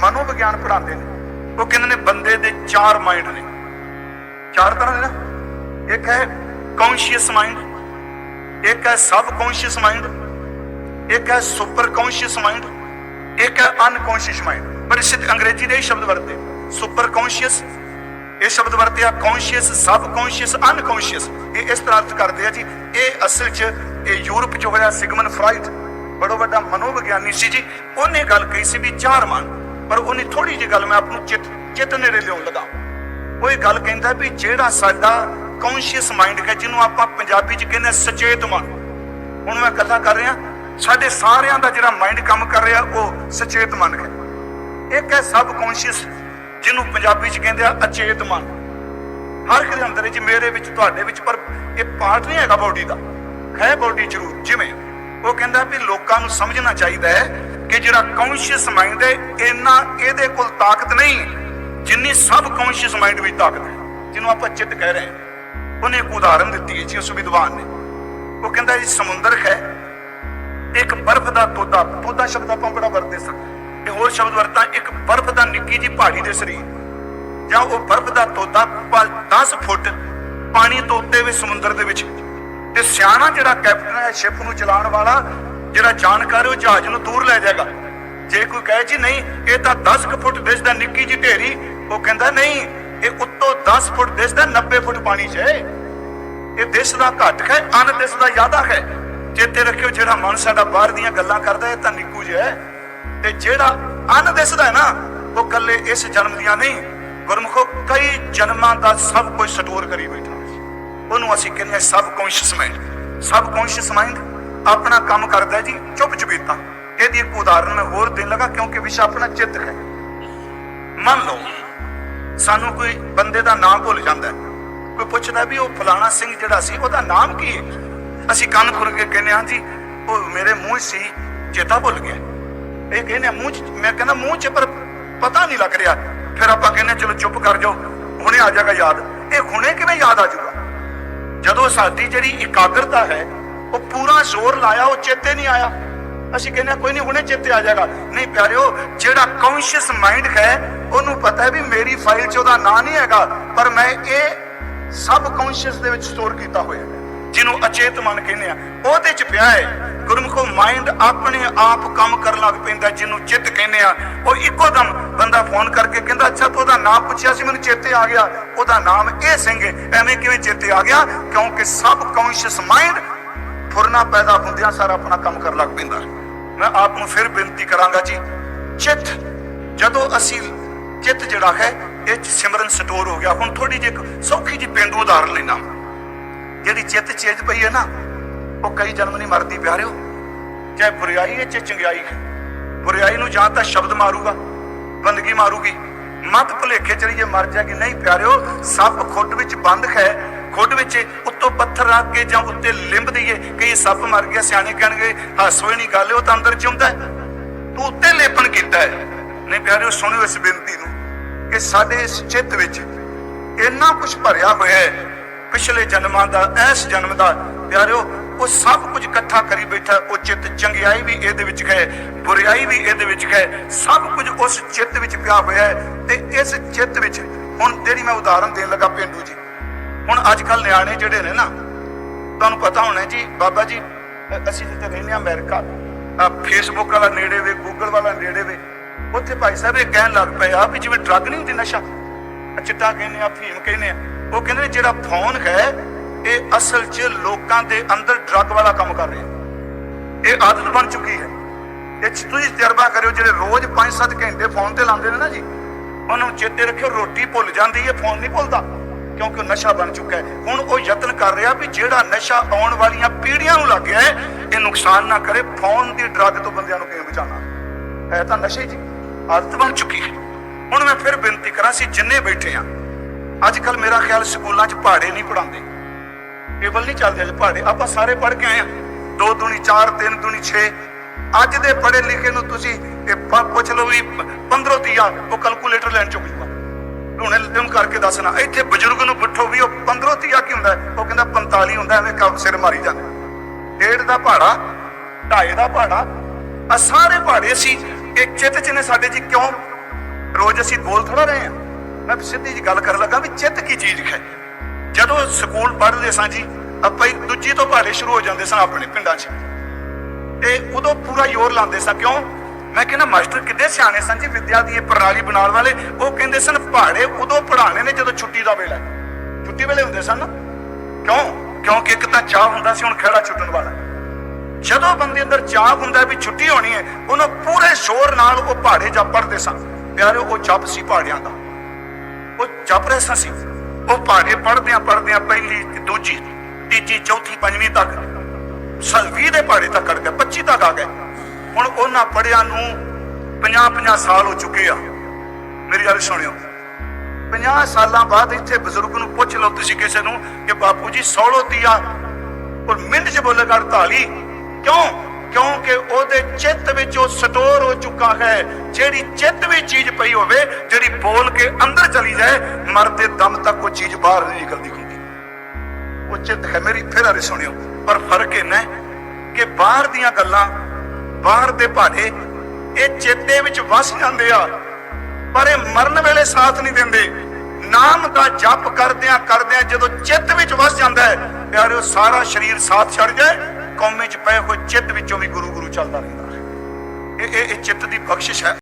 ਮਨੋਵਿਗਿਆਨ ਪੜ੍ਹਾਉਂਦੇ ਨੇ। ਉਹ ਕਹਿੰਦੇ ਨੇ ਬੰਦੇ ਦੇ ਚਾਰ ਮਾਈਂਡ ਨੇ। ਚਾਰ ਤਰ੍ਹਾਂ ਦੇ ਨਾ। ਇੱਕ ਹੈ ਕੌਨਸ਼ੀਅਸ ਮਾਈਂਡ ਇੱਕ ਹੈ ਸਬ ਕੌਨਸ਼ੀਅਸ ਮਾਈਂਡ ਇੱਕ ਹੈ ਸੁਪਰ ਕੌਨਸ਼ੀਅਸ ਮਾਈਂਡ ਇੱਕ ਹੈ ਅਨਕੌਨਸ਼ੀਅਸ ਮਾਈਂਡ ਪਰ ਇਸ ਅੰਗਰੇਜ਼ੀ ਦੇ ਹੀ ਸ਼ਬਦ ਵਰਤੇ ਸੁਪਰ ਕੌਨਸ਼ੀਅਸ ਇਹ ਸ਼ਬਦ ਵਰਤਿਆ ਕੌਨਸ਼ੀਅਸ ਸਬ ਕੌਨਸ਼ੀਅਸ ਅਨਕੌਨਸ਼ੀਅਸ ਇਹ ਇਸ ਤਰ੍ਹਾਂ ਅਰਥ ਕਰਦੇ ਆ ਜੀ। ਇਹ ਅਸਲ 'ਚ ਇਹ ਯੂਰਪ 'ਚ ਹੋਇਆ ਸਿਗਮਨ ਫਰਾਇਡ। ਬੜਾ ਵੱਡਾ ਮਨੋਵਿਗਿਆਨੀ ਸੀ ਜੀ। ਉਹਨੇ ਗੱਲ ਕਹੀ ਸੀ ਵੀ ਚਾਰ ਮਨ ਪਰ ਉਹਨੇ ਥੋੜੀ ਜਿਹੀ ਗੱਲ ਮੈਂ ਆਪ ਨੂੰ ਚਿੱਤ ਚਿੱਤ ਨੇੜੇ ਲਿਆਉਣ ਲੱਗਾ। ਉਹ ਇਹ ਗੱਲ ਕਹਿੰਦਾ ਵੀ ਜਿਹੜਾ ਸਾਡਾ ਕੌਨਸ਼ੀਅਸ ਮਾਈਂਡ ਹੈ ਜਿਹਨੂੰ ਆਪਾਂ ਪੰਜਾਬੀ 'ਚ ਕਹਿੰਦੇ ਸੁਚੇਤ ਮਨ। ਹੁਣ ਮੈਂ ਗੱਲਾਂ ਕਰ ਰਿਹਾ, ਸਾਡੇ ਸਾਰਿਆਂ ਦਾ ਜਿਹੜਾ ਮਾਈਂਡ ਕੰਮ ਕਰ ਰਿਹਾ, ਉਹ ਸੁਚੇਤ ਮਨ ਹੈ। ਇੱਕ ਹੈ ਸਬ ਕੌਨਸ਼ੀਅਸ ਜਿਹਨੂੰ ਪੰਜਾਬੀ 'ਚ ਕਹਿੰਦੇ ਆ ਅਚੇਤ ਮਨ। ਹਰ ਇੱਕ ਦੇ ਅੰਦਰ ਹੈ ਮੇਰੇ ਵਿੱਚ, ਤੁਹਾਡੇ ਵਿੱਚ, ਪਰ ਇਹ ਪਾਰਟ ਨਹੀਂ ਹੈਗਾ ਬਾਡੀ ਦਾ। ਹੈ ਬਾਡੀ ਜ਼ਰੂਰ, ਜਿਵੇਂ ਉਹ ਕਹਿੰਦਾ ਵੀ ਲੋਕਾਂ ਨੂੰ ਸਮਝਣਾ ਚਾਹੀਦਾ ਹੈ ਕਿ ਜਿਹੜਾ ਕੌਨਸ਼ੀਅਸ ਮਾਈਂਡ ਹੈ, ਇੰਨਾ ਇਹਦੇ ਕੋਲ ਤਾਕਤ ਨਹੀਂ, ਜਿੰਨੀ ਸਬ ਕੌਨਸ਼ੀਅਸ ਮਾਈਂਡ ਵਿੱਚ ਤਾਕਤ ਹੈ। ਜਿਹਨੂੰ ਆਪਾਂ ਚਿੱਤ ਕਹਿ ਰਹੇ ਹਾਂ। ਉਹਨੇ ਇੱਕ ਉਦਾਹਰਨ ਦਿੱਤੀ ਹੈ ਜੀ, ਉਸ ਵਿਦਵਾਨ ਨੇ। ਉਹ ਕਹਿੰਦਾ ਜੀ, ਸਮੁੰਦਰ ਹੈ। ਇੱਕ ਬਰਫ਼ ਦਾ ਤੋਦਾ ਤੋਦਾ ਸ਼ਬਦ ਆਪਾਂ ਬੜਾ ਵਰਤਦੇ ਸਨ ਇਹ ਹੋਰ ਸ਼ਬਦ ਵਰਤਾਂ, ਇੱਕ ਬਰਫ਼ ਦਾ ਨਿੱਕੀ ਜੀ ਪਹਾੜੀ ਦੇ ਸਰੀਰ। ਜਾਂ ਉਹ ਬਰਫ਼ ਦਾ ਤੋਦਾ 10 ਫੁੱਟ ਪਾਣੀ ਤੋਂ ਉੱਤੇ ਵੀ ਸਮੁੰਦਰ ਦੇ ਵਿੱਚ। ਤੇ ਸਿਆਣਾ ਜਿਹੜਾ ਕੈਪਟਨ ਹੈ, ਸ਼ਿਪ ਨੂੰ ਚਲਾਉਣ ਵਾਲਾ ਜਿਹੜਾ ਜਾਣਕਾਰ ਉਹ ਜਹਾਜ਼ ਨੂੰ ਦੂਰ ਲੈ ਜਾਏਗਾ। ਜੇ ਕੋਈ ਕਹੇ ਜੀ ਨਹੀਂ, ਇਹ ਤਾਂ 10 ਕੁ ਫੁੱਟ ਦਿਸਦਾ ਨਿੱਕੀ ਜੀ ਢੇਰੀ, ਉਹ ਕਹਿੰਦਾ ਨਹੀਂ, ਇਹ ਉੱਤੋਂ 10 ਫੁੱਟ ਦਿਸਦਾ 90 ਫੁੱਟ ਪਾਣੀ 'ਚ ਹੈ। ਇਹ ਦਿਸਦਾ ਘੱਟ ਹੈ ਅਨ ਦਿਸਦਾ ਜ਼ਿਆਦਾ ਹੈ। ਚੇਤੇ ਰੱਖਿਓ ਜਿਹੜਾ ਮਨ ਸਾਡਾ ਬਾਹਰ ਦੀਆਂ ਗੱਲਾਂ ਕਰਦਾ ਇਹ ਤਾਂ ਨਿੱਕੂ ਜਿਹਾ ਹੈ। ਤੇ ਜਿਹੜਾ ਅਨ ਦਿਸਦਾ ਹੈ ਨਾ, ਉਹ ਕੱਲੇ ਇਸ ਜਨਮ ਦੀਆਂ ਨਹੀਂ, ਗੁਰਮੁਖੋ ਕਈ ਜਨਮਾਂ ਦਾ ਸਭ ਕੁਝ ਸਟੋਰ ਕਰੀ ਬੈਠਾ ਉਹਨੂੰ ਅਸੀਂ ਕਹਿੰਦੇ subconscious mind. Subconscious mind ਆਪਣਾ ਕੰਮ ਕਰਦਾ ਜੀ ਚੁੱਪ ਚੁਪੀਤਾ ਇਹਦੀ ਇੱਕ ਉਦਾਹਰਨ ਮੈਂ ਹੋਰ ਦੇਣ ਲੱਗਾ ਕਿਉਂਕਿ ਵਿਸ਼ਾ ਆਪਣਾ ਚਿੱਤ ਹੈ। ਮੰਨ ਲਓ ਸਾਨੂੰ ਕੋਈ ਬੰਦੇ ਦਾ ਨਾਮ ਭੁੱਲ ਜਾਂਦਾ ਕੋਈ ਪੁੱਛਦਾ ਵੀ ਉਹ ਫਲਾਣਾ ਸਿੰਘ ਜਿਹੜਾ ਸੀ ਉਹਦਾ ਨਾਮ ਕੀ ਹੈ? ਅਸੀਂ ਕੰਨ ਖੁਰ ਕੇ ਕਹਿੰਦੇ ਹਾਂ ਜੀ ਉਹ ਮੇਰੇ ਮੂੰਹ ਸੀ ਚੇਤਾ ਭੁੱਲ ਗਿਆ। ਇਹ ਕਹਿੰਦੇ ਆ ਮੂੰਹ 'ਚ ਮੈਂ ਕਹਿੰਦਾ ਮੂੰਹ 'ਚ ਪਰ ਪਤਾ ਨਹੀਂ ਲੱਗ ਰਿਹਾ। ਫਿਰ ਆਪਾਂ ਕਹਿੰਦੇ ਹਾਂ, ਚਲੋ ਚੁੱਪ ਕਰ ਜਾਓ ਹੁਣੇ ਆ ਜਾਏਗਾ ਯਾਦ। ਇਹ ਹੁਣੇ ਕਿਵੇਂ ਯਾਦ ਆ ਜਾਊਗਾ? ਜਦੋਂ ਸਾਡੀ ਜਿਹੜੀ ਇਕਾਗਰਤਾ ਹੈ ਉਹ ਪੂਰਾ ਜ਼ੋਰ ਲਾਇਆ ਉਹ ਚੇਤੇ ਨਹੀਂ ਆਇਆ। ਅਸੀਂ ਕਹਿੰਦੇ ਹਾਂ, ਕੋਈ ਨਹੀਂ ਹੁਣੇ ਚੇਤੇ ਆ ਜਾਏਗਾ। ਨਹੀਂ ਪਿਆਰਿਓ ਜਿਹੜਾ ਕੌਨਸ਼ੀਅਸ ਮਾਈਂਡ ਹੈ ਉਹਨੂੰ ਪਤਾ ਹੈ ਵੀ ਮੇਰੀ ਫਾਈਲ 'ਚ ਉਹਦਾ ਨਾਂ ਨਹੀਂ ਹੈਗਾ ਪਰ ਮੈਂ ਇਹ ਸਬ ਕੌਨਸ਼ੀਅਸ ਦੇ ਵਿੱਚ ਸਟੋਰ ਕੀਤਾ ਹੋਇਆ ਜਿਹਨੂੰ ਅਚੇਤ ਮਨ ਕਹਿੰਦੇ ਆ ਉਹਦੇ 'ਚ ਪਿਆ ਹੈ ਗੁਰਮੁਖੋ ਮਾਈਂਡ ਆਪਣੇ ਆਪ ਕੰਮ ਕਰਨ ਲੱਗ ਪੈਂਦਾ ਜਿਹਨੂੰ ਚਿੱਤ ਕਹਿੰਦੇ ਆ ਉਹ ਇੱਕੋ ਦਮ ਬੰਦਾ ਫੋਨ ਕਰਕੇ ਕਹਿੰਦਾ ਅੱਛਾ ਤੂੰ ਉਹਦਾ ਨਾਮ ਪੁੱਛਿਆ ਸੀ ਮੈਨੂੰ ਚੇਤੇ ਆ ਗਿਆ। ਉਹਦਾ ਨਾਮ ਇਹ ਸਿੰਘ ਐਵੇਂ ਕਿਵੇਂ ਚੇਤੇ ਆ ਗਿਆ? ਕਿਉਂਕਿ ਸਬ ਕੌਨਸ਼ੀਅਸ ਮਾਈਂਡ ਫੁਰਨਾ ਪੈਦਾ ਹੁੰਦਿਆਂ ਸਾਰਾ ਆਪਣਾ ਕੰਮ ਕਰਨ ਲੱਗ ਪੈਂਦਾ। ਮੈਂ ਆਪ ਨੂੰ ਫਿਰ ਬੇਨਤੀ ਕਰਾਂਗਾ ਜੀ, ਚਿੱਤ, ਜਦੋਂ ਅਸੀਂ ਚਿੱਤ ਜਿਹੜਾ ਹੈ, ਇਹ ਸਿਮਰਨ ਸਟੋਰ ਹੋ ਗਿਆ। ਹੁਣ ਥੋੜੀ ਜਿਹੀ ਸੌਖੀ ਜਿਹੀ ਪੇਂਡੂ ਉਦਾਹਰਨ ਲੈਣਾ ਜਿਹੜੀ ਚਿੱਤ ਚੇਜ ਪਈ ਹੈ ਨਾ, ਉਹ ਕਈ ਜਨਮ ਨਹੀਂ ਮਰਦੀ ਪਿਆਰਿਓ। ਚਾਹੇ ਬੁਰਾਈ ਹੈ, ਚਾਹੇ ਚੰਗਿਆਈ ਹੈ। ਬੁਰਾਈ ਨੂੰ ਜਾਂ ਤਾਂ ਸ਼ਬਦ ਮਾਰੂਗਾ, ਬੰਦਗੀ ਮਾਰੂਗੀ। ਮਤ ਭੁਲੇਖੇ ਚਲੀ ਜੇ ਮਰ ਜਾਗੀ ਨਹੀਂ ਪਿਆਰਿਓ, ਸੱਪ ਖੁੱਟ ਵਿੱਚ ਬੰਦ ਹੈ। ਖੁੱਡ ਵਿੱਚ ਉੱਤੋਂ ਪੱਥਰ ਰੱਖ ਕੇ ਜਾਂ ਉੱਤੇ ਲਿੰਬ ਦਈਏ, ਕਈ ਸੱਪ ਮਰ ਗਿਆ, ਸਿਆਣੇ ਕਹਿਣਗੇ ਹਾਸੋਏ ਨਹੀਂ ਗੱਲ, ਉਹ ਤਾਂ ਅੰਦਰ ਜਿਉਂਦਾ ਹੈ। ਤੂੰ ਉੱਤੇ ਲੇਪਣ ਕੀਤਾ ਹੈ। ਨਹੀਂ ਪਿਆਰਿਓ, ਸੁਣਿਓ ਇਸ ਬੇਨਤੀ ਨੂੰ ਕਿ ਸਾਡੇ ਇਸ ਚਿੱਤ ਵਿੱਚ ਇੰਨਾ ਕੁਝ ਭਰਿਆ ਹੋਇਆ ਹੈ। ਪਿਛਲੇ ਜਨਮਾਂ ਦਾ, ਇਸ ਜਨਮ ਦਾ, ਪਿਆਰਿਓ, ਉਹ ਸਭ ਕੁਝ ਇਕੱਠਾ ਕਰੀ ਬੈਠਾ ਉਹ ਚਿੱਤ ਚੰਗਿਆਈ ਵੀ ਇਹਦੇ ਵਿੱਚ ਹੈ, ਬੁਰਾਈ ਵੀ ਇਹਦੇ ਵਿੱਚ ਹੈ। ਸਭ ਕੁਝ ਉਸ ਚਿੱਤ ਵਿੱਚ ਪਿਆ ਹੋਇਆ ਹੈ ਤੇ ਇਸ ਚਿੱਤ ਵਿੱਚ, ਹੁਣ ਜਿਹੜੀ ਮੈਂ ਉਦਾਹਰਨ ਦੇਣ ਲੱਗਾ, ਪਿੰਡੂ ਜੀ। ਹੁਣ ਅੱਜ ਕੱਲ ਨਿਆਣੇ ਜਿਹੜੇ ਨੇ ਨਾ, ਤੁਹਾਨੂੰ ਪਤਾ ਹੋਣਾ ਜੀ, ਬਾਬਾ ਜੀ, ਅਸੀਂ ਜਿੱਥੇ ਰਹਿੰਦੇ ਆ ਅਮਰੀਕਾ ਆ ਫੇਸਬੁੱਕ ਵਾਲਾ ਨੇੜੇ ਵੇ ਗੂਗਲ ਵਾਲਾ ਨੇੜੇ ਵੇ, ਉੱਥੇ ਭਾਈ ਸਾਹਿਬ ਇਹ ਕਹਿਣ ਲੱਗ ਪਏ ਆ ਵੀ ਜਿਵੇਂ ਡਰੱਗ ਨਹੀਂ ਹੁੰਦੀ ਨਸ਼ਾ ਚਿੱਟਾ ਕਹਿੰਦੇ ਆ ਫੀਮ ਕਹਿੰਦੇ ਆ, ਉਹ ਕਹਿੰਦੇ ਜਿਹੜਾ ਫੋਨ ਹੈ, ਇਹ ਅਸਲ 'ਚ ਲੋਕਾਂ ਦੇ ਅੰਦਰ ਡਰੱਗ ਵਾਲਾ ਕੰਮ ਕਰ ਰਿਹਾ। ਇਹ ਆਦਤ ਬਣ ਚੁੱਕੀ ਹੈ। ਇਹ ਤੁਸੀਂ ਤਜਰਬਾ ਕਰਿਓ, ਜਿਹੜੇ ਰੋਜ਼ 5-7 ਘੰਟੇ ਫੋਨ ਤੇ ਲਾਉਂਦੇ ਨੇ ਨਾ ਜੀ, ਉਹਨਾਂ ਨੂੰ ਚੇਤੇ ਰੱਖਿਓ, ਰੋਟੀ ਭੁੱਲ ਜਾਂਦੀ ਹੈ ਫੋਨ ਨਹੀਂ ਭੁੱਲਦਾ। ਕਿਉਂਕਿ ਉਹ ਨਸ਼ਾ ਬਣ ਚੁੱਕਾ ਹੈ। ਹੁਣ ਉਹ ਯਤਨ ਕਰ ਰਿਹਾ ਵੀ ਜਿਹੜਾ ਨਸ਼ਾ ਆਉਣ ਵਾਲੀਆਂ ਪੀੜ੍ਹੀਆਂ ਨੂੰ ਲੱਗ ਗਿਆ ਹੈ, ਇਹ ਨੁਕਸਾਨ ਨਾ ਕਰੇ। ਫੋਨ ਦੀ ਡਰੱਗ ਤੋਂ ਬੰਦਿਆਂ ਨੂੰ ਕਿਵੇਂ ਬਚਾਉਣਾ? ਹੈ ਤਾਂ ਨਸ਼ੇ ਜੀ ਆਦਤ ਬਣ ਚੁੱਕੀ ਹੈ। ਹੁਣ ਮੈਂ ਫਿਰ ਬੇਨਤੀ ਕਰਾਂ ਸੀ ਜਿੰਨੇ ਬੈਠੇ ਆ ਅੱਜ ਕੱਲ ਮੇਰਾ ਖਿਆਲ ਸਕੂਲਾਂ 'ਚ ਪਹਾੜੇ ਨਹੀਂ ਪੜਾਉਂਦੇ ਟੇਬਲ ਨਹੀਂ ਚੱਲਦੇ ਅੱਜ ਪਹਾੜੇ। ਆਪਾਂ ਸਾਰੇ ਪੜ੍ਹ ਕੇ ਆਏ ਆ ਦੋ ਦੁਨੀ 4 3 ਦੁਨੀ 6 ਅੱਜ ਦੇ ਪੜ੍ਹੇ ਲਿਖੇ ਨੂੰ ਤੁਸੀਂ ਇਹ ਪੁੱਛ ਲਓ ਵੀ 15 ਤੀਆ ਉਹ ਕੈਲਕੂਲੇਟਰ ਲੈਣ ਚੁੱਕ ਜੂਗਾ ਹੁਣੇ ਲਿਮ ਕਰਕੇ ਦੱਸਣਾ, ਇੱਥੇ ਬਜ਼ੁਰਗ ਨੂੰ ਪੁੱਛੋ ਵੀ ਉਹ 15 ਤੀਆ ਕੀ ਹੁੰਦਾ, ਉਹ ਕਹਿੰਦਾ 45 ਹੁੰਦਾ, ਐਵੇਂ ਕੰਮ ਸਿਰ ਮਾਰੀ ਜਾਂਦਾ। ਡੇਢ ਦਾ ਪਹਾੜਾ ਢਾਈ ਦਾ ਪਹਾੜਾ ਆ ਸਾਰੇ ਪਹਾੜੇ ਸੀ ਇਹ ਚਿੱਤ ਚ ਨੇ ਸਾਡੇ ਜੀ, ਕਿਉਂ? ਰੋਜ਼ ਅਸੀਂ ਬੋਲ ਥੋੜਾ ਰਹੇ ਹਾਂ। ਮੈਂ ਸਿੱਧੀ ਜੀ ਗੱਲ ਕਰਨ ਲੱਗਾ ਵੀ ਚਿੱਤ ਕੀ ਚੀਜ਼ ਹੈ? ਜਦੋਂ ਸਕੂਲ ਪੜ੍ਹਦੇ ਸਾਂ ਜੀ, ਆਪਾਂ ਹੀ ਦੂਜੀ ਤੋਂ ਪਹਾੜੇ ਸ਼ੁਰੂ ਹੋ ਜਾਂਦੇ ਸਾਂ ਆਪਣੇ ਪਿੰਡਾਂ 'ਚ। ਤੇ ਉਦੋਂ ਪੂਰਾ ਜ਼ੋਰ ਲਾਉਂਦੇ ਸਾਂ, ਕਿਉਂ? ਮੈਂ ਕਹਿੰਦਾ, ਮਾਸਟਰ, ਕਿੱਡੇ ਸਿਆਣੇ ਸਨ ਜੀ ਵਿਦਿਆ ਦੀ ਇਹ ਪ੍ਰਣਾਲੀ ਬਣਾਉਣ ਵਾਲੇ। ਉਹ ਕਹਿੰਦੇ ਸਨ ਪਹਾੜੇ ਉਦੋਂ ਪੜਾਣੇ ਨੇ ਜਦੋਂ ਛੁੱਟੀ ਦਾ ਵੇਲਾ ਛੁੱਟੀ ਵੇਲੇ ਹੁੰਦੇ ਸਨ। ਕਿਉਂ? ਕਿਉਂਕਿ ਇੱਕ ਤਾਂ ਚਾਹ ਹੁੰਦਾ ਸੀ, ਹੁਣ ਖੇੜਾ ਛੁੱਟਣ ਵਾਲਾ ਜਦੋਂ ਬੰਦੇ ਅੰਦਰ ਚਾਹ ਹੁੰਦਾ ਵੀ ਛੁੱਟੀ ਹੋਣੀ ਹੈ, ਉਹਨੂੰ ਪੂਰੇ ਸ਼ੋਰ ਨਾਲ ਉਹ ਪਹਾੜੇ ਜਾ ਪੜਦੇ ਸਨ। ਪਿਆਰੇ ਉਹ ਜਪ ਸੀ ਪਹਾੜਿਆਂ ਦਾ। ਉਹ ਜਪ ਰਹੇ ਸਾਂ ਸੀ ਉਹ ਪਹਾੜੇ ਪੜਦਿਆਂ ਪੜਦਿਆਂ ਪਹਿਲੀ, ਦੂਜੀ, ਤੀਜੀ, ਚੌਥੀ, ਪੰਜਵੀਂ ਤੱਕ ਸਲ 20 ਦੇ ਪਹਾੜੇ ਤੱਕ ਕੱਢ ਗਏ 25 ਤੱਕ ਆ ਗਏ ਹੁਣ ਉਹਨਾਂ ਪੜਿਆਂ ਨੂੰ 50 50 ਸਾਲ ਹੋ ਚੁੱਕੇ ਆ। ਮੇਰੀ ਗੱਲ ਸੁਣਿਓ। 50 ਸਾਲਾਂ ਬਾਅਦ ਇੱਥੇ ਬਜ਼ੁਰਗ ਨੂੰ ਪੁੱਛ ਲਓ ਤੁਸੀਂ ਕਿਸੇ ਨੂੰ ਕਿ ਬਾਪੂ ਜੀ ਸੌਲੋ ਤੀਆ ਔਰ ਮਿੰਟ 'ਚ ਬੋਲੇਗਾ 48 ਕਿਉਂ? ਕਿਉਂਕਿ ਉਹਦੇ ਚਿੱਤ ਵਿੱਚ ਉਹ ਸਟੋਰ ਹੋ ਚੁੱਕਾ ਹੈ। ਜਿਹੜੀ ਚਿੱਤ ਵਿੱਚ ਚੀਜ਼ ਪਈ ਹੋਵੇ, ਜਿਹੜੀ ਬੋਲ ਕੇ ਅੰਦਰ ਚਲੀ ਜਾਏ, ਮਰਦੇ ਦਮ ਤੱਕ ਉਹ ਚੀਜ਼ ਬਾਹਰ ਨਹੀਂ ਨਿਕਲਦੀ ਹੁੰਦੀ। ਉਹ ਚਿੱਤ ਹੈ ਮੇਰੀ, ਫਿਰ ਅਰੇ ਸੁਣਿਓ। ਪਰ ਫ਼ਰਕ ਇਹਨਾਂ ਹੈ ਕਿ ਬਾਹਰ ਦੀਆਂ ਗੱਲਾਂ ਬਾਹਰ ਦੇ ਭਾੜੇ ਇਹ ਚੇਤੇ ਵਿੱਚ ਵਸ ਜਾਂਦੇ ਆ, ਪਰ ਇਹ ਮਰਨ ਵੇਲੇ ਸਾਥ ਨਹੀਂ ਦਿੰਦੇ। ਨਾਮ ਦਾ ਜਪ ਕਰਦਿਆਂ ਕਰਦਿਆਂ ਜਦੋਂ ਚਿੱਤ ਵਿੱਚ ਵਸ ਜਾਂਦਾ ਹੈ, ਪਿਆਰਿਓ, ਸਾਰਾ ਸਰੀਰ ਸਾਥ ਛੱਡ ਜਾਏ, ਕੌਮੇ ਚ ਪਏ ਹੋਏ ਚਿੱਤ ਵਿੱਚੋਂ ਵੀ ਗੁਰੂ ਗੁਰੂ ਚੱਲਦਾ ਰਹਿੰਦਾ ਹੈ। ਇਹ ਇਹ ਚਿੱਤ ਦੀ ਬਖਸ਼ਿਸ਼ ਹੈ।